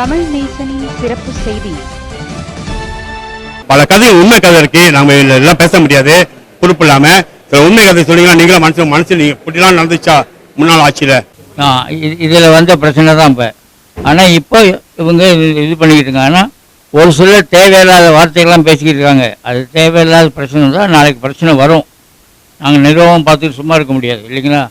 தமிழ் நேசனின் சிறப்பு செய்தி. பல கதை உண்மை கதை இருக்கு. நாம இதுல எல்லாம் பேச முடியாது. பொறுப்பு இல்லாம. சில உண்மை கதை சொன்னீங்கன்னா நீங்களும் மனசு மனசு நீங்க இப்படிலாம் நடந்துச்சா முன்னாள் ஆட்சியில? இதில் வந்த பிரச்சனை தான் இப்போ. ஆனால் இப்போ இவங்க இது- பண்ணிக்கிட்டு இருக்காங்க. ஆனால் ஒரு சிலர் தேவையில்லாத வார்த்தைகள்லாம் பேசிக்கிட்டு இருக்காங்க. அது தேவையில்லாத பிரச்சனை தான் நாளைக்கு பிரச்சனை வரும். நாங்கள் நிர்வாகம் பார்த்துட்டு சும்மா இருக்க முடியாது இல்லைங்களா?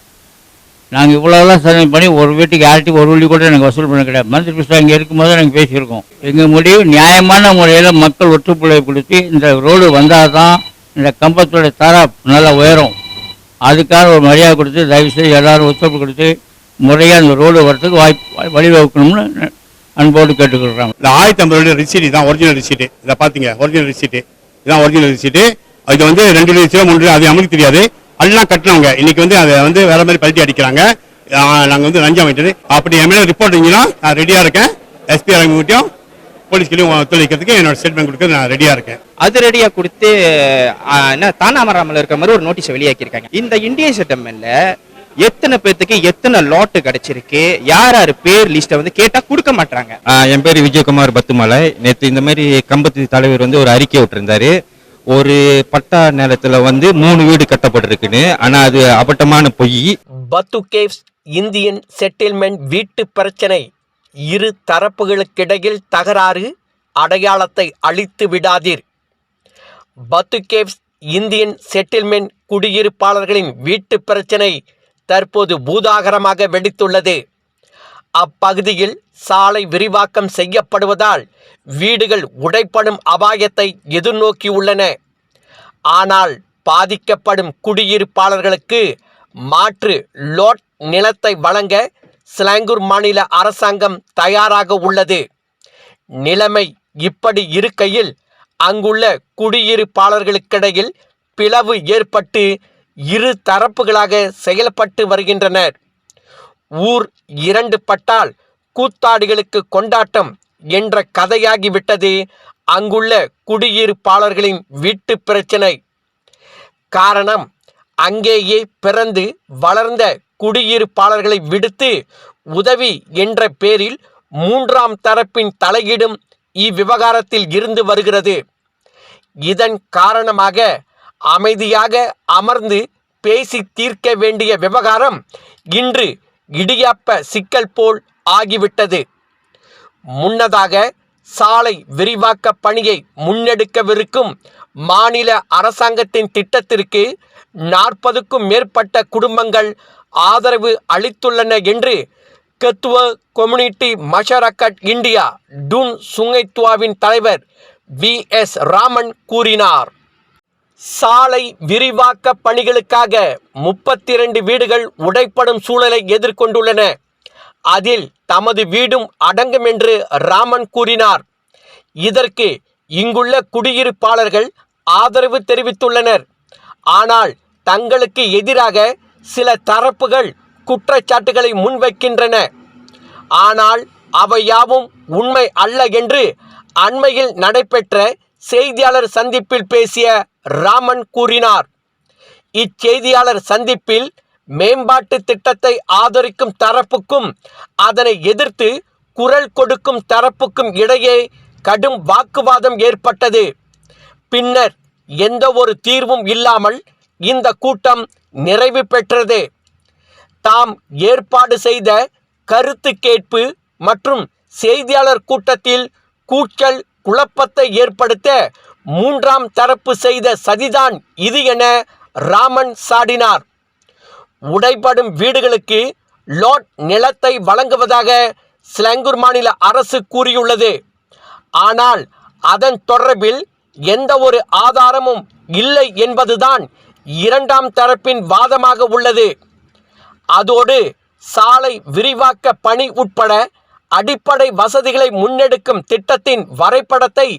நாங்கள் இவ்வளோலாம் சரி பண்ணி ஒரு வீட்டுக்கு யார்ட்டையும் ஒரு வழி கூட எனக்கு வசூல் பண்ண கிடையாது. மந்திரி கிருஷ்ணா இங்கே இருக்கும்போது நாங்கள் பேசியிருக்கோம். எங்கள் முடிவு நியாயமான முறையில் மக்கள் ஒற்றுப்புழையை கொடுத்து இந்த ரோடு வந்தால் தான் இந்த கம்பத்தோட தர நல்லா உயரும். அதுக்காக ஒரு மரியாதை கொடுத்து தயவுசெய்து எல்லாரும் ஒத்துழைப்பு கொடுத்து முறையாக அந்த ரோடு வரத்துக்கு வாய்ப்பு வழிவகுக்கணும்னு அன்போடு கேட்டுக்கொள்கிறாங்க இந்த ஆயிரத்தி ஐம்பது ரிசீட் தான் ஒரிஜினல் ரிசீட் இதை பார்த்தீங்க ஒரிஜினல் ரிசீட் இதான் ஒரிஜினல் ரிசீட் இது வந்து ரெண்டு லட்சம் மூணு அது நமக்கு தெரியாது. எல்லாம் கட்டினவங்க இன்னைக்கு வந்து அதை வந்து வேற மாதிரி பல்ட்டி அடிக்கிறாங்க. ஆ, நாங்க வந்து லஞ்சம் வாங்கிட்டு அப்படி என் மேல ரிப்போர்ட் இருந்தீங்கன்னா நான் ரெடியா இருக்கேன். எஸ்பி அரங்கிட்டையும் போலீஸ்கிட்டையும் ஒத்துழைக்கிறதுக்கு என்னோட ஸ்டேட்மெண்ட் கொடுக்க நான் ரெடியா இருக்கேன். அதிரடியா கொடுத்து ஆ, என்ன தானாமராமல இருக்கிற மாதிரி ஒரு நோட்டீஸ் வெளியாக்கியிருக்காங்க. இந்த இந்தியன் செட்டில்மெண்ட்ல எத்தனை பேர்த்துக்கு எத்தனை லாட்டு கிடைச்சிருக்கு? யார் யார் பேர் லிஸ்ட்டை வந்து கேட்டா கொடுக்க மாட்டாங்க என் பேர் விஜயகுமார் பத்துமலை. நேற்று இந்த மாதிரி கம்பத்து தலைவர் வந்து ஒரு அறிக்கை விட்டிருந்தாரு. ஒரு பட்டா நேரத்தில் வந்து மூணு வீடு கட்டப்பட்டிருக்குன்னு ஆனா அது அபட்டமான பொய். பத்து கேவ்ஸ் இந்தியன் செட்டில்மெண்ட் வீட்டு பிரச்சனை. இரு தரப்புகளுக்கிடையில் தகராறு அடையாளத்தை அழித்து விடாதீர். பத்து கேவ்ஸ் இந்தியன் செட்டில்மெண்ட் குடியிருப்பாளர்களின் வீட்டு பிரச்சனை தற்போது பூதாகரமாக வெடித்துள்ளது. அப்பகுதியில் சாலை விரிவாக்கம் செய்யப்படுவதால் வீடுகள் உடைப்படும் அபாயத்தை எதிர்நோக்கியுள்ளன. ஆனால் பாதிக்கப்படும் குடியிருப்பாளர்களுக்கு மாற்று லோட் நிலத்தை வழங்க சிலாங்கூர் மாநில அரசாங்கம் தயாராக உள்ளது. நிலைமை இப்படி இருக்கையில் அங்குள்ள குடியிருப்பாளர்களுக்கிடையில் பிளவு ஏற்பட்டு இரு தரப்புகளாக செயல்பட்டு வருகின்றனர். ஊர் இரண்டு பட்டால் கூத்தாடிகளுக்கு கொண்டாட்டம் என்ற கதையாகிவிட்டது. அங்குள்ள குடியிருப்பாளர்களின் வீட்டு பிரச்சனை. காரணம் அங்கேயே பிறந்து வளர்ந்த குடியிருப்பாளர்களை விடுத்து உதவி என்ற பேரில் மூன்றாம் தரப்பின் தலையீடும் இவ்விவகாரத்தில் இருந்து வருகிறது. இதன் காரணமாக அமைதியாக அமர்ந்து பேசி தீர்க்க வேண்டிய விவகாரம் இன்று இடியாப்ப சிக்கல் போல் ஆகிவிட்டது. முன்னதாக சாலை விரிவாக்க பணியை முன்னெடுக்கவிருக்கும் மாநில அரசாங்கத்தின் திட்டத்திற்கு நாற்பதுக்கும் மேற்பட்ட குடும்பங்கள் ஆதரவு அளித்துள்ளன என்று கத்துவ கம்யூனிட்டி மஷரக்கட் இந்தியா டூன் சுங்கைத்துவாவின் தலைவர் வி எஸ் ராமன் கூறினார். சாலை விரிவாக்க பணிகளுக்காக முப்பத்தி இரண்டு வீடுகள் உடைப்படும் சூழலை எதிர்கொண்டுள்ளன. அதில் தமது வீடும் அடங்கும் என்று ராமன் கூறினார். இதற்கு இங்குள்ள குடியிருப்பாளர்கள் ஆதரவு தெரிவித்துள்ளனர். ஆனால் தங்களுக்கு எதிராக சில தரப்புகள் குற்றச்சாட்டுகளை முன்வைக்கின்றன. ஆனால் அவை யாவும் உண்மை அல்ல என்று அண்மையில் நடைபெற்ற செய்தியாளர் சந்திப்பில் பேசிய ராமன் கூறினார். இச்செய்தியாளர் சந்திப்பில் மேம்பாட்டு திட்டத்தை ஆதரிக்கும் தரப்புக்கும் அதனை எதிர்த்து குரல் கொடுக்கும் தரப்புக்கும் இடையே கடும் வாக்குவாதம் ஏற்பட்டது. பின்னர் எந்த ஒரு தீர்வும் இல்லாமல் இந்த கூட்டம் நிறைவு பெற்றது. தாம் ஏற்பாடு செய்த கருத்து கேட்பு மற்றும் செய்தியாளர் கூட்டத்தில் கூச்சல் குழப்பத்தை ஏற்படுத்த மூன்றாம் தரப்பு செய்த சதிதான் இது என ராமன் சாடினார். உடைபடும் வீடுகளுக்கு லோட் நிலத்தை வழங்குவதாக சிலங்கூர் மாநில அரசு கூறியுள்ளது. ஆனால் அதன் தொடர்பில் எந்த ஒரு ஆதாரமும் இல்லை என்பதுதான் இரண்டாம் தரப்பின் வாதமாக உள்ளது. அதோடு சாலை விரிவாக்க பணி உட்பட அடிப்படை வசதிகளை முன்னெடுக்கும் திட்டத்தின் வரைபடத்தை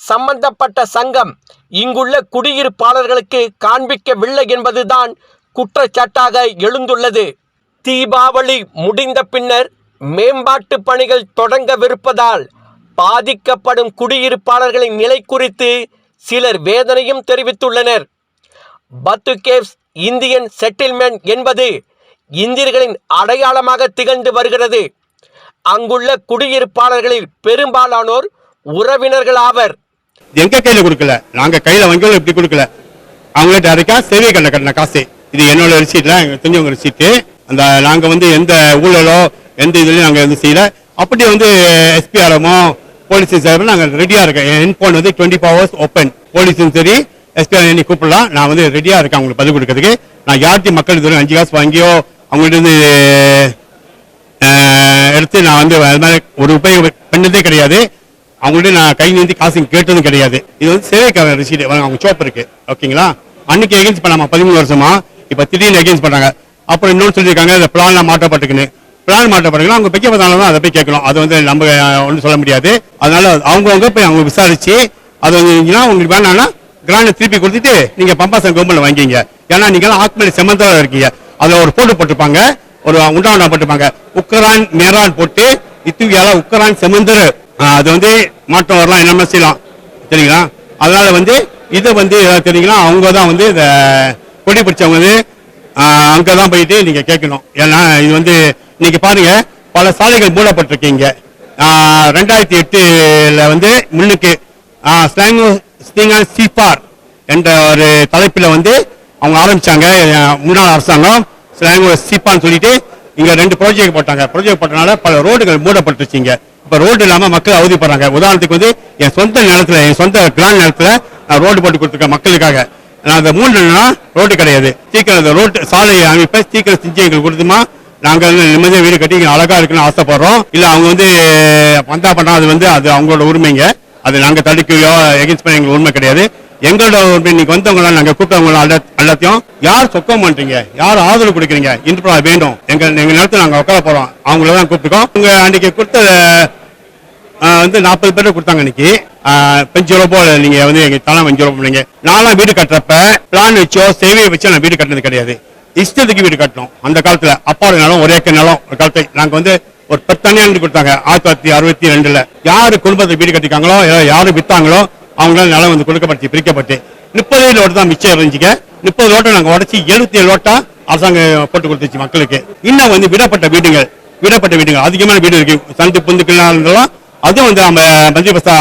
சம்பந்தப்பட்ட சங்கம் இங்குள்ள குடியிருப்பாளர்களுக்கு காண்பிக்கவில்லை என்பதுதான் குற்றச்சாட்டாக எழுந்துள்ளது. தீபாவளி முடிந்த பின்னர் மேம்பாட்டு பணிகள் தொடங்கவிருப்பதால் பாதிக்கப்படும் குடியிருப்பாளர்களின் நிலை குறித்து சிலர் வேதனையும் தெரிவித்துள்ளனர். பத்து கேவ்ஸ் இந்தியன் செட்டில்மெண்ட் என்பது இந்தியர்களின் அடையாளமாக திகழ்ந்து வருகிறது. அங்குள்ள குடியிருப்பாளர்களில் பெரும்பாலானோர் உறவினர்கள் ஆவர் இது எங்க கையில கொடுக்கல? நாங்க கையில வங்கியில இப்படி கொடுக்கல. அவங்களே டேரக்டா சேவை கண்ட கட்டின காசு. இது என்னோட ரிசீட்ல தெரிஞ்சவங்க ரிசீட்டு அந்த நாங்க வந்து எந்த ஊழலோ எந்த இதுலயும் நாங்க வந்து செய்யல. அப்படி வந்து எஸ்பிஆர்எமோ போலீஸ் சார் நாங்க ரெடியா இருக்கேன் என் போன் வந்து டுவெண்ட்டி ஃபோர் ஹவர்ஸ் ஓப்பன் போலீஸும் சரி எஸ்பிஆர் என்னை கூப்பிடலாம். நான் வந்து ரெடியா இருக்கேன் அவங்களுக்கு பதில் கொடுக்கறதுக்கு. நான் யார்ட்டையும் மக்கள் இதுவரை அஞ்சு காசு வாங்கியோ அவங்கள்ட்ட இருந்து எடுத்து நான் வந்து அது மாதிரி ஒரு உபயோகம் பண்ணதே கிடையாது. அவங்கள்ட்ட நான் கை நீந்தி காசு கேட்டதும் கிடையாது. இது வந்து சேவைக்காக ரிசீட் அவங்க சோப்பு இருக்கு. ஓகேங்களா? அன்னைக்கு எகென்ஸ்ட் பண்ணாம பதிமூணு வருஷமா இப்ப திடீர்னு எகென்ஸ்ட் பண்றாங்க. அப்புறம் இன்னொன்று சொல்லியிருக்காங்க இந்த பிளான் மாற்றப்பட்டுக்குன்னு பிளான் மாற்றப்பட்டுக்கலாம் அவங்க வைக்க பார்த்தாலும் தான் அதை போய் கேட்கலாம் அது வந்து நம்ம ஒன்றும் சொல்ல முடியாது. அதனால அவங்கவுங்க போய் அவங்க விசாரிச்சு அது வந்து உங்களுக்கு வேணாம்னா கிராண்டை திருப்பி கொடுத்துட்டு நீங்க பம்பாசன் கவர்மெண்ட்ல வாங்கிங்க ஏன்னா நீங்க ஆத்மலி செமந்தரா இருக்கீங்க. அதுல ஒரு போட்டு போட்டிருப்பாங்க. ஒரு உண்டாவண்டா போட்டுப்பாங்க. உக்கரான் மேரான் போட்டு இத்துவியால உக்கரான் செமந்தர். அது வந்து மாற்றம் வரலாம் என்னமா செய்யலாம் சரிங்களா அதனால வந்து இதை வந்து தெரியுங்களா? அவங்க தான் வந்து இந்த கொடி பிடிச்சவங்க வந்து அங்கே தான் போயிட்டு நீங்கள் கேட்கணும். ஏன்னா இது வந்து இன்னைக்கு பாருங்க பல சாலைகள் மூடப்பட்டிருக்கீங்க. ரெண்டாயிரத்தி எட்டுல வந்து முன்னுக்கு ஸ்லாங் ஸ்டிங்கர் சீபார் என்ற ஒரு தலைப்பில் வந்து அவங்க ஆரம்பிச்சாங்க முன்னாள் அரசாங்கம். ஸ்லாங் சீப்பான்னு சொல்லிட்டு இங்க ரெண்டு ப்ராஜெக்ட் போட்டாங்க. ப்ராஜெக்ட் போட்டனால பல ரோடுகள் மூடப்பட்டுருச்சுங்க. இப்ப ரோடு இல்லாம மக்கள் அவதிப்படுறாங்க. உதாரணத்துக்கு வந்து என் சொந்த நிலத்துல என் சொந்த கிராண்ட் நிலத்துல நான் ரோடு போட்டு கொடுத்துருக்கேன் மக்களுக்காக. நான் அந்த மூணுனா ரோடு கிடையாது. சீக்கிரம் அந்த ரோட்டு சாலை அமைப்பை சீக்கிரம் செஞ்சு எங்களுக்கு கொடுத்துமா? நாங்க நிம்மதியாக நிம்மதியா வீடு கட்டி அழகா இருக்குன்னு ஆசைப்படுறோம். இல்ல அவங்க வந்து வந்தா பண்ணா அது வந்து அது அவங்களோட உரிமைங்க. அது நாங்க தடுக்கையோ எகென்ஸ்ட் பண்ண எங்களுக்கு உரிமை கிடையாது. எங்களோட உரிமை இன்னைக்கு வந்தவங்கள நாங்க கூப்பிட்டவங்களா எல்லாத்தையும் யார் சொக்கம் பண்றீங்க? யார் ஆதரவு கொடுக்குறீங்க? இன்று வேண்டும். எங்க எங்க நேரத்தில் நாங்க உட்கார போறோம். அவங்கள தான் கூப்பிட்டுக்கோம். உங்க அன்னைக்கு கொடுத்த வந்து நாற்பது பேர் கொடுத்தாங்க இன்னைக்கு பெஞ்சு ரூபா நீங்க வந்து எங்க தலை அஞ்சு ரூபா பண்ணீங்க நான்லாம் வீடு கட்டுறப்ப பிளான் வச்சோ சேவையை வச்சோ நான் வீடு கட்டினது கிடையாது. இஷ்டத்துக்கு வீடு கட்டணும் அந்த காலத்துல அப்பாவோட நிலம் ஒரு ஏக்கர் நிலம். ஒரு காலத்தை நாங்க வந்து ஒரு பத்தனியாண்டு கொடுத்தாங்க. ஆயிரத்தி தொள்ளாயிரத்தி அறுபத்தி ரெண்டுல. யாரு குடும்பத்தை வீடு கட்டிக்காங்களோ யாரு வித்தாங்களோ அவங்களால நிலம் வந்து கொடுக்கப்பட்டு பிரிக்கப்பட்டு முப்பது லோட்டு தான் மிச்சம் இருந்துச்சுங்க. முப்பது லோட்டை நாங்கள் உடச்சி எழுபத்தி ஏழு லோட்டா அரசாங்கம் போட்டு கொடுத்துச்சு மக்களுக்கு. இன்னும் வந்து விடப்பட்ட வீடுகள் விடப்பட்ட வீடுகள் அதிகமான வீடு இருக்கு. சந்து புந்துக்கெல்லாம் இருந்தாலும் அதுவும் வந்து நம்ம மந்திரி பஸ்தா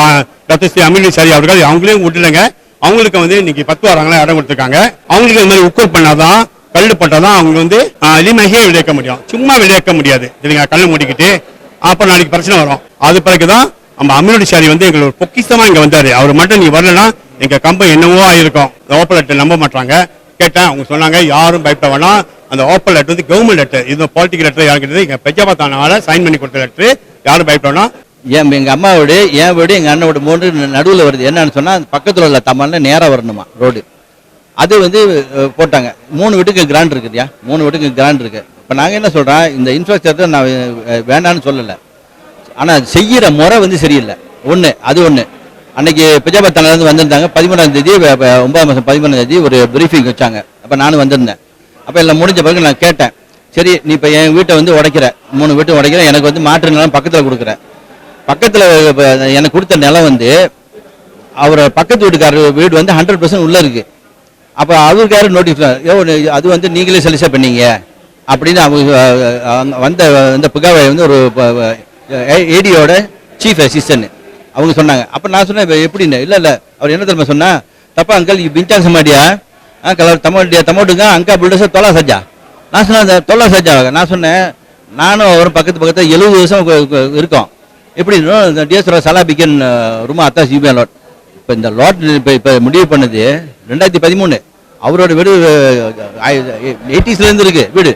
டாக்டர் ஸ்ரீ அமிர்தசாரி அவர்கள் அவங்களையும் விட்டுலங்க அவங்களுக்கு வந்து இன்னைக்கு பத்து வாரங்களா இடம் கொடுத்துருக்காங்க. அவங்களுக்கு இந்த மாதிரி உக்கூர் பண்ணாதான் கல் பட்டாதான் அவங்க வந்து எளிமையே விளைவிக்க முடியும். சும்மா விளைவிக்க முடியாது. சரிங்களா? கல் மூடிக்கிட்டு அப்புறம் நாளைக்கு பிரச்சனை வரும். அது பிறகுதான் நம்ம அமிர்தசாரி வந்து எங்களுக்கு ஒரு பொக்கிஷமா இங்க வந்தாரு. அவர் மட்டும் நீ வரலன்னா எங்க கம்பெனி என்னவோ ஆயிருக்கும். ஓப்பல் லெட்டர் நம்ப மாட்டாங்க. கேட்டேன் அவங்க சொன்னாங்க யாரும் பயப்பட வேணாம். அந்த ஓப்பல் லெட்டர் வந்து கவர்மெண்ட் லெட்டர் இது பாலிட்டிக்கல் லெட்டர் யாருக்கிட்டது? இங்க பெஜாபாத்தானால சைன் பண்ணி கொடுத்த லெட்டர் யாரும் பயப்பட வேணாம். என் எங்க அம்மா வீடு என் வீடு எங்க அண்ணன் மூன்று நடுவில் வருது. என்னன்னு சொன்னா பக்கத்துல உள்ள தம்மால நேரா வரணுமா ரோடு. அது வந்து போட்டாங்க. மூணு வீட்டுக்கு கிராண்ட் இருக்குதுயா? மூணு வீட்டுக்கு கிராண்ட் இருக்கு. இப்போ நாங்கள் என்ன சொல்கிறோம் இந்த இன்ஃப்ராஸ்ட்ரக்சர் நான் வேண்டான்னு சொல்லலை. ஆனால் செய்கிற முறை வந்து சரியில்லை. ஒன்று அது ஒன்று அன்னைக்கு பிஜாபத்தானிலேருந்து வந்திருந்தாங்க. பதிமூணாம் தேதி ஒன்பதாம் மாதம் பதிமூணாம் தேதி ஒரு பிரீஃபிங் வச்சாங்க. அப்போ நானும் வந்திருந்தேன். அப்போ எல்லாம் முடிஞ்ச பிறகு நான் கேட்டேன். சரி நீ இப்போ என் வீட்டை வந்து உடைக்கிற. மூணு வீட்டை உடைக்கிற எனக்கு வந்து மாற்று நிலம் பக்கத்தில் கொடுக்குற பக்கத்தில் எனக்கு கொடுத்த நிலம் வந்து அவர் பக்கத்து வீட்டுக்காரர் வீடு வந்து ஹண்ட்ரட் பர்சன்ட் உள்ளே இருக்குது அப்போ அவருக்காரு நோட்டீஸ் யோ அது வந்து நீங்களே சலிசா பண்ணீங்க. அப்படின்னு அவங்க வந்த இந்த புகாவை வந்து ஒரு ஏடியோட சீஃப் அசிஸ்டன்ட் அவங்க சொன்னாங்க. அப்போ நான் சொன்னேன் இப்போ எப்படின்னு? இல்லை இல்லை. அவர் என்ன தெரியுமா சொன்னால் தப்பா அங்கல் பிஞ்சாங் சமாடியா ஆ கலர் தமோட்டியா தமோட்டுங்க அங்கா பில்டர்ஸ் தொலா சஜா நான் சொன்னேன் தொல்லா சஜா நான் சொன்னேன் நானும் அவரும் பக்கத்து பக்கத்தில் எழுபது வருஷம் இருக்கோம். எப்படி இந்த டிஎஸ்வர சலாபிக்கன் ரொம்ப அத்தா சிபிஐ லாட். இப்போ இந்த லாட் இப்போ இப்போ முடிவு பண்ணது ரெண்டாயிரத்தி பதிமூணு. அவரோட வீடு எயிட்டிஸ்லேருந்து இருக்குது வீடு.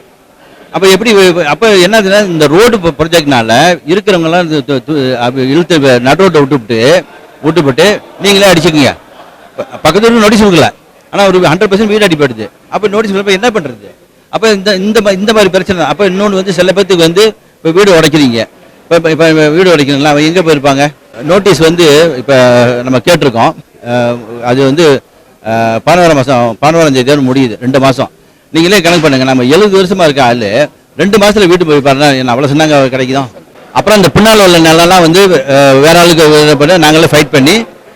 அப்போ எப்படி அப்போ என்னதுன்னா இந்த ரோடு ப்ரொஜெக்ட்னால இருக்கிறவங்கலாம் இது இழுத்து வ- நடு ரோட்டை விட்டுவிட்டு விட்டுவிட்டு நீங்களே அடிச்சுக்குங்க. பக்கத்து நோட்டீஸ் கொடுக்கல. ஆனால் ஒரு ஹண்ட்ரட் பர்சன்ட் வீடு அடிப்படுது அப்போ நோட்டீஸ் கொடுப்ப என்ன பண்ணுறது அப்போ இந்த இந்த இந்த மாதிரி பிரச்சனை. அப்போ இன்னொன்று வந்து சில பேர்த்துக்கு வந்து இப்போ வீடு உடைக்கிறீங்க. இப்போ இப்போ வீடு உடைக்கிறீங்களா? அவன் எங்கே போயிருப்பாங்க? நோட்டீஸ் வந்து இப்போ நம்ம கேட்டிருக்கோம். அது வந்து அஹ், பதினோராம் மாதம் பதினோராம் தேதியோட முடியுது. ரெண்டு மாதம் நீங்களே கணக்கு பண்ணுங்க. நம்ம எழுபது வருஷமா இருக்க ஆளு. ரெண்டு மாசத்துல வீட்டு போய் பாருங்க என்ன அவ்வளவு சொன்னாங்க கிடைக்குதோ. அப்புறம் அந்த பின்னால் உள்ள நிலம்லாம் வந்து வேற ஆளுக்கு இது நாங்களே ஃபைட் பண்ணி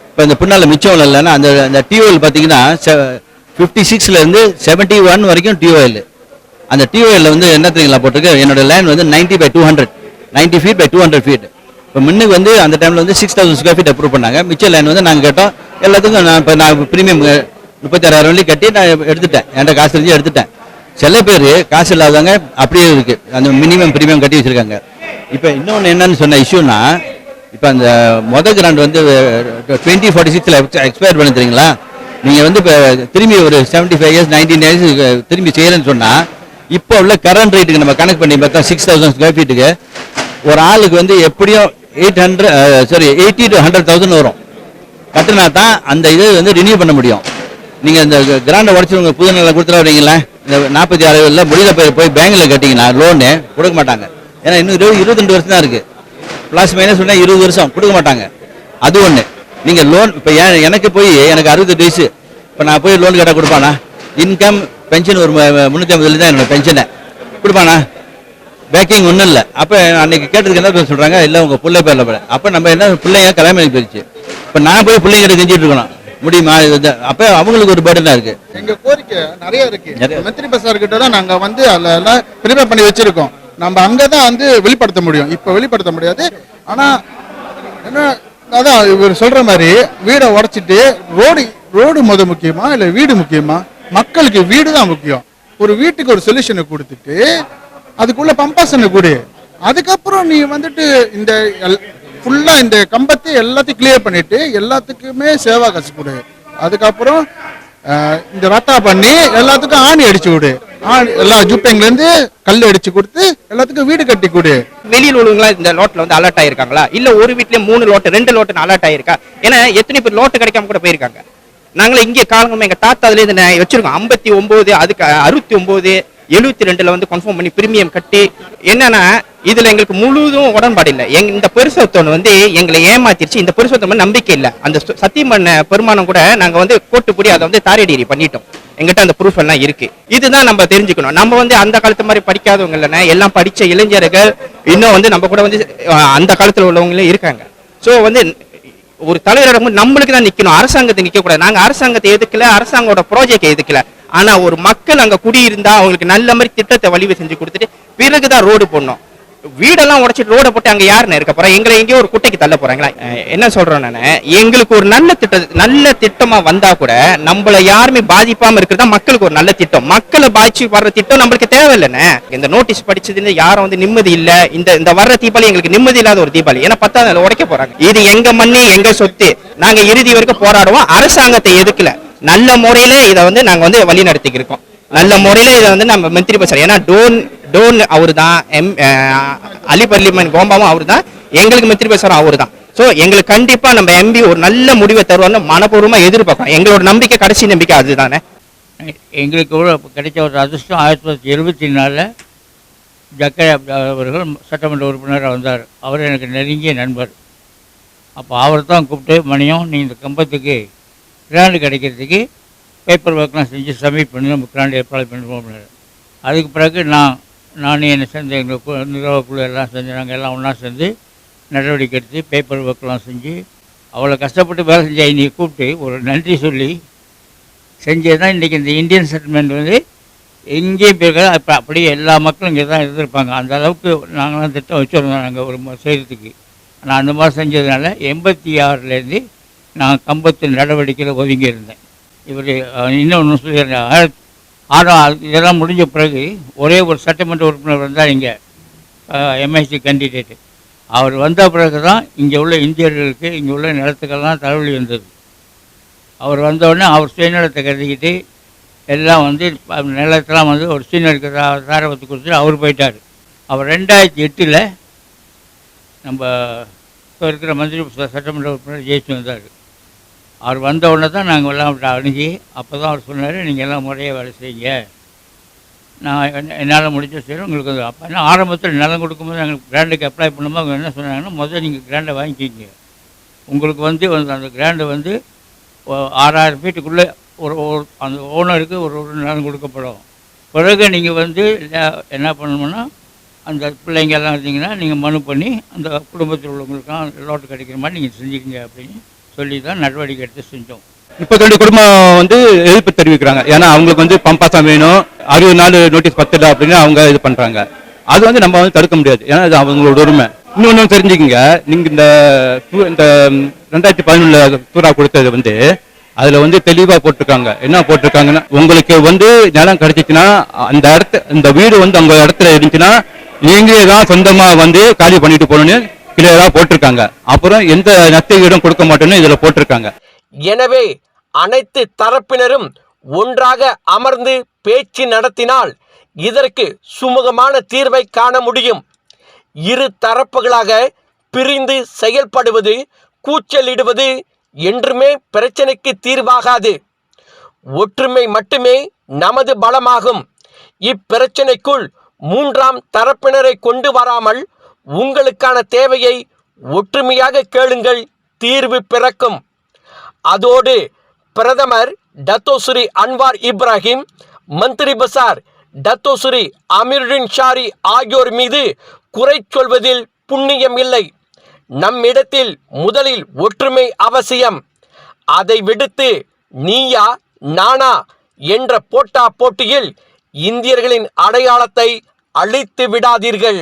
இப்போ இந்த பின்னால் மிச்சம் இல்லைன்னா அந்த அந்த டிஓஎல் பார்த்தீங்கன்னா ஃபிஃப்டி சிக்ஸ்லேருந்து செவன்ட்டி ஒன் வரைக்கும் டிஓஎல் அந்த டிஓஎல்ல வந்து என்ன தெரியுங்களா போட்டிருக்கு? என்னோட லேண்ட் வந்து ninety by two hundred ninety feet by two hundred feet இப்போ முன்னுக்கு வந்து அந்த டைமில் வந்து six thousand square feet approve பண்ணாங்க. மிச்ச லைன் வந்து நாங்கள் கேட்டோம். எல்லாத்துக்கும் நான் இப்போ நான் ப்ரீமியம் முப்பத்தாறாயிரம் வழி கட்டி நான் எடுத்துட்டேன். என்கிட்ட காசு இருந்து எடுத்துட்டேன். சில பேர் காசு இல்லாதவங்க அப்படியே இருக்கு. அந்த மினிமம் ப்ரீமியம் கட்டி வச்சிருக்காங்க. இப்போ இன்னொன்று என்னன்னு சொன்ன இஷ்யூனா இப்போ அந்த மொதல் கிராண்ட் வந்து டுவெண்ட்டி ஃபார்ட்டி சிக்ஸில் எக்ஸ்பயர் பண்ணி தெரியுங்களா? நீங்கள் வந்து இப்போ திரும்பி ஒரு seventy five years nineteen years திரும்பி செய்கிறேன்னு சொன்னால் இப்போ உள்ள கரண்ட் ரேட்டுக்கு நம்ம கணக்கு பண்ணி பார்த்தா சிக்ஸ் தௌசண்ட் ஸ்கொயர் ஃபீட்டுக்கு ஒரு ஆளுக்கு வந்து எப்படியும் eight hundred sorry eighty two hundred thousand வரும். கட்டினா தான் அந்த இது வந்து ரினியூ பண்ண முடியும். நீங்கள் இந்த கிராண்டை உடச்சி உங்கள் புது நிலை கொடுத்துடாதீங்களா இந்த நாற்பத்தி ஆறு இல்லை முடியல போய் போய் பேங்க்ல கட்டிங்கன்னா லோனு கொடுக்க மாட்டாங்க. ஏன்னா இன்னும் இருபது இருபத்தெண்டு வருஷம் தான் இருக்குது ப்ளஸ் மைனஸ் சொன்னா இருபது வருஷம் கொடுக்க மாட்டாங்க. அது ஒன்று நீங்கள் லோன் இப்போ எனக்கு போய் எனக்கு அறுபத்தெட்டு வயசு. இப்போ நான் போய் லோன் கேட்டால் கொடுப்பானா? இன்கம் பென்ஷன் ஒரு மு- முந்நூற்றி ஐம்பதுல தான் என்னோட பென்ஷனை கொடுப்பானா? பேக்கிங் ஒன்றும் இல்லை. அப்போ அன்னைக்கு கேட்டதுக்கு என்ன பேர் சொல்கிறாங்க இல்லை உங்கள் பிள்ளை பேரில் போல. அப்போ நம்ம என்ன பிள்ளைங்க கல்யாணம் பண்ணி போயிடுச்சு. இப்போ நான் போய் பிள்ளைங்கிட்ட செஞ்சுட்டு இருக்கணும். முடியுமா? அப்போ அவங்களுக்கு ஒரு பேர்டனாக இருக்குது எங்க கோரிக்கை நிறைய இருக்கு. மந்திரி பசார் கிட்ட தான் நாங்க வந்து அதுல ப்ரிப்பேர் பண்ணி வச்சிருக்கோம். நம்ம அங்கதான் வந்து வெளிப்படுத்த முடியும். இப்ப வெளிப்படுத்த முடியாது. ஆனா என்ன அதான் இவர் சொல்ற மாதிரி வீடை உடைச்சிட்டு ரோடு ரோடு முத முக்கியமா இல்ல வீடு முக்கியமா? மக்களுக்கு வீடு தான் முக்கியம். ஒரு வீட்டுக்கு ஒரு சொல்யூஷனை கொடுத்துட்டு அதுக்குள்ள பம்பாசனை கொடு. அதுக்கப்புறம் நீ வந்துட்டு இந்த ஃபுல்லாக இந்த கம்பத்தை எல்லாத்தையும் கிளியர் பண்ணிட்டு எல்லாத்துக்குமே சேவா காசு கொடு. அதுக்கப்புறம் இந்த ரத்தா பண்ணி எல்லாத்துக்கும் ஆணி அடிச்சு விடு. ஆணி எல்லா ஜூப்பைங்கிலேருந்து கல் அடிச்சு கொடுத்து எல்லாத்துக்கும் வீடு கட்டி கொடு. வெளியில் உள்ளவங்களா இந்த லோட்டில் வந்து அலர்ட் ஆயிருக்காங்களா? இல்லை ஒரு வீட்லேயும் மூணு லோட்டு ரெண்டு லோட்டு அலர்ட் ஆயிருக்கா? ஏன்னா எத்தனை பேர் லோட்டு கிடைக்காம கூட போயிருக்காங்க. நாங்களே இங்கே காலங்கமா எங்கள் தாத்தா அதுலேருந்து வச்சிருக்கோம். ஐம்பத்தி ஒம்பது அதுக்கு அறுபத்தி ஒம்பது எழுபத்தி ரெண்டுல வந்து கன்ஃபார்ம் பண்ணி பிரீமியம் கட்டி என்னன்னா இதுல எங்களுக்கு முழுதும் உடன்பாடு இல்லை. எங்க இந்த பெருசத்தோன் வந்து எங்களை ஏமாத்திருச்சு. இந்த பெருசத்தோன் நம்பிக்கை இல்லை. அந்த சத்தியம் பண்ண பெருமானம் கூட நாங்க வந்து கோட்டுப்படி அதை வந்து தாரடிரி பண்ணிட்டோம். எங்கிட்ட அந்த ப்ரூஃப் எல்லாம் இருக்கு. இதுதான் நம்ம தெரிஞ்சுக்கணும். நம்ம வந்து அந்த காலத்து மாதிரி படிக்காதவங்க இல்லைன்னா எல்லாம் படிச்ச இளைஞர்கள் இன்னும் வந்து நம்ம கூட வந்து அந்த காலத்துல உள்ளவங்களும் இருக்காங்க. ஸோ வந்து ஒரு தலைவர் நம்மளுக்கு தான் நிக்கணும். அரசாங்கத்தை நிக்க கூடாது. நாங்க அரசாங்கத்தை எதுக்கல அரசாங்கோட ப்ராஜெக்ட் எதுக்கல ஆனா ஒரு மக்கள் அங்க குடியிருந்தா அவங்களுக்கு நல்ல மாதிரி திட்டத்தை வழிவு செஞ்சு கொடுத்துட்டு பிறகுதான் ரோடு போடணும். வீடெல்லாம் உடைச்சிட்டு ரோட போட்டு அங்க யாருன்னு இருக்க போறா? எங்களை எங்கேயோ ஒரு குட்டைக்கு தள்ள போறாங்களா? என்ன சொல்றேன் நானு? எங்களுக்கு ஒரு நல்ல திட்ட நல்ல திட்டமா வந்தா கூட நம்மள யாருமே பாதிப்பாம இருக்கிறதா மக்களுக்கு ஒரு நல்ல திட்டம். மக்களை பாதிச்சு வர்ற திட்டம் நம்மளுக்கு தேவையில்லைன்னு இந்த நோட்டீஸ் படிச்சதுல யாரும் வந்து நிம்மதி இல்ல. இந்த இந்த வர்ற தீபாவளி எங்களுக்கு நிம்மதி இல்லாத ஒரு தீபாவளி. ஏன்னா பத்தாவது உடைக்க போறாங்க. இது எங்க மண்ணு எங்க சொத்து? நாங்க இறுதி வரைக்கும் போராடுவோம். அரசாங்கத்தை எதுக்கல? நல்ல முறையில இதை வந்து நாங்க வந்து வழி நடத்திக்கிருக்கோம் நல்ல முறையில இதை வந்து நம்ம மந்திரி பேசுறோம் ஏன்னா டோன் டோன் அவர் தான் எம் அஹ், அலி பர்லிமன் கோம்பாவும் அவர் தான் எங்களுக்கு மித்திரி பேசுகிறோம் அவர் தான் ஸோ எங்களுக்கு கண்டிப்பாக நம்ம எம்பி ஒரு நல்ல முடிவை தருவார்னு மனப்பூர்வமாக எதிர்பார்க்கணும் எங்களோட நம்பிக்கை கடைசி நம்பிக்கை அதுதானே. எங்களுக்கு கூட கிடைச்ச ஒரு அதிர்ஷ்டம் ஆயிரத்தி தொள்ளாயிரத்தி எழுபத்தி நாலில் ஜக்கையா அவர்கள் சட்டமன்ற உறுப்பினராக வந்தார். அவர் எனக்கு நெருங்கிய நண்பர். அப்போ அவர் தான் கூப்பிட்டு மணியம் நீ இந்த கம்பத்துக்கு கிராண்டு கிடைக்கிறதுக்கு பேப்பர் ஒர்க்லாம் செஞ்சு சப்மிட் பண்ணி நம்ம கிராண்டு ஏற்பாடு பண்ணுவோம் அப்படின்னாரு அதுக்கு பிறகு நான் நானும் என்னை சேர்ந்து எங்கள் கு நிர்வாகக்குழு எல்லாம் செஞ்சு நாங்கள் எல்லாம் ஒன்றா சேர்ந்து நடவடிக்கை எடுத்து பேப்பர் ஒர்க்லாம் செஞ்சு அவ்வளோ கஷ்டப்பட்டு வேலை செஞ்ச நீ கூப்பிட்டு ஒரு நன்றி சொல்லி செஞ்சது தான் இன்றைக்கி இந்த இந்தியன் செட்டில்மெண்ட் வந்து எங்கேயும் போயிருக்காது அப்போ அப்படியே எல்லா மக்களும் இங்கே தான் இருந்திருப்பாங்க. அந்த அளவுக்கு நாங்களாம் திட்டம் வச்சுருந்தோம் நாங்கள் ஒரு செய்கிறதுக்கு ஆனால் அந்த மாதிரி செஞ்சதுனால எண்பத்தி ஆறுலேருந்து நான் கம்பத்து நடவடிக்கையில் ஒதுங்கி இருந்தேன் இவர் இன்னொன்று சொல்லியிருந்தேன் ஆயிரத்தி ஆனால் இதெல்லாம் முடிஞ்ச பிறகு ஒரே ஒரு சட்டமன்ற உறுப்பினர் வந்தார் இங்கே எம்எஸ்சி கேண்டிடேட்டு அவர் வந்த பிறகு தான் இங்கே உள்ள இந்தியர்களுக்கு இங்கே உள்ள நிலத்துக்கெல்லாம் தலைவலி வந்தது அவர் வந்த அவர் சுயநலத்தை கருதிக்கிட்டு எல்லாம் வந்து நிலத்தெல்லாம் வந்து ஒரு சீனியருக்கு தாரவத்து கொடுத்துட்டு அவர் போயிட்டார். அவர் ரெண்டாயிரத்தி எட்டில் நம்ம இப்போ இருக்கிற மந்திரி சட்டமன்ற உறுப்பினர் ஜெயிச்சு வந்தார். அவர் வந்த உடனே தான் நாங்கள் எல்லாம் அணுகி அப்போ தான் அவர் சொன்னார் நீங்கள் எல்லாம் முறையாக வேலை செய்யுங்க. நான் என்ன- என்னால் முடிஞ்ச செய்கிறேன் உங்களுக்கு வந்து அப்போ என்ன ஆரம்பத்தில் நிலம் கொடுக்கும்போது எங்களுக்கு கிராண்டுக்கு அப்ளை பண்ணும்போது அவங்க என்ன சொன்னாங்கன்னா முதல்ல நீங்கள் கிராண்டை வாங்கிக்கிங்க. உங்களுக்கு வந்து வந்து அந்த கிராண்டு வந்து ஆறாயிரம் ஃபீட்டுக்குள்ளே ஒரு ஒரு அந்த ஓனருக்கு ஒரு ஒரு நிலம் கொடுக்கப்படும். பிறகு நீங்கள் வந்து என்ன பண்ணணும்னா அந்த பிள்ளைங்க எல்லாம் இருந்தீங்கன்னா நீங்கள் மனு பண்ணி அந்த குடும்பத்தில் உள்ளவங்களுக்கெல்லாம் லோட்டு கிடைக்கிற மாதிரி நீங்கள் செஞ்சுக்கிங்க அப்படின்னு சொல்லி தான் நடவடிக்கை எடுத்து செஞ்சோம். இப்போ ரெண்டு குடும்பம் வந்து எதிர்ப்பு தெரிவிக்கிறாங்க. ஏன்னா அவங்களுக்கு வந்து பம்பாசம் வேணும். அறுபது நாள் நோட்டீஸ் பத்தல அப்படின்னு அவங்க இது பண்றாங்க. அது வந்து நம்ம வந்து தடுக்க முடியாது. ஏன்னா அது அவங்களோட உரிமை. இன்னொன்னு தெரிஞ்சுக்கங்க. நீங்க இந்த இந்த ரெண்டாயிரத்தி பதினொன்னுல தூரா கொடுத்தது வந்து அதுல வந்து தெளிவா போட்டிருக்காங்க. என்ன போட்டிருக்காங்கன்னா உங்களுக்கு வந்து நிலம் கிடைச்சிச்சுன்னா அந்த இடத்து இந்த வீடு வந்து அவங்க இடத்துல இருந்துச்சுன்னா நீங்களே தான் சொந்தமா வந்து காலி பண்ணிட்டு போகணும்னு கிளியரா போட்டிருக்காங்க. அப்புறம் எந்த நத்தை வீடும் கொடுக்க மாட்டோம்னு இதுல போட்டிருக்காங்க. எனவே அனைத்து தரப்பினரும் ஒன்றாக அமர்ந்து பேச்சு நடத்தினால் இதற்கு சுமூகமான தீர்வை காண முடியும். இரு தரப்புகளாக பிரிந்து செயல்படுவது கூச்சலிடுவது என்றுமே பிரச்சனைக்கு தீர்வாகாது. ஒற்றுமை மட்டுமே நமது பலமாகும். இப்பிரச்சனைக்குள் மூன்றாம் தரப்பினரை கொண்டு வராமல் உங்களுக்கான தேவையை ஒற்றுமையாக கேளுங்கள் தீர்வு பிறக்கும். அதோடு பிரதமர் டத்தோஸ்ரீ அன்வார் இப்ராஹிம் மந்திரி பசார் டத்தோஸ்ரீ அமீருddin ஷாரி ஆகியோர் மீது குறை சொல்வதில் புண்ணியம் இல்லை. நம்மிடத்தில் முதலில் ஒற்றுமை அவசியம். அதை விடுத்து நீயா நானா என்ற போட்டா போட்டியில் இந்தியர்களின் அடையாளத்தை அழித்து விடாதீர்கள்.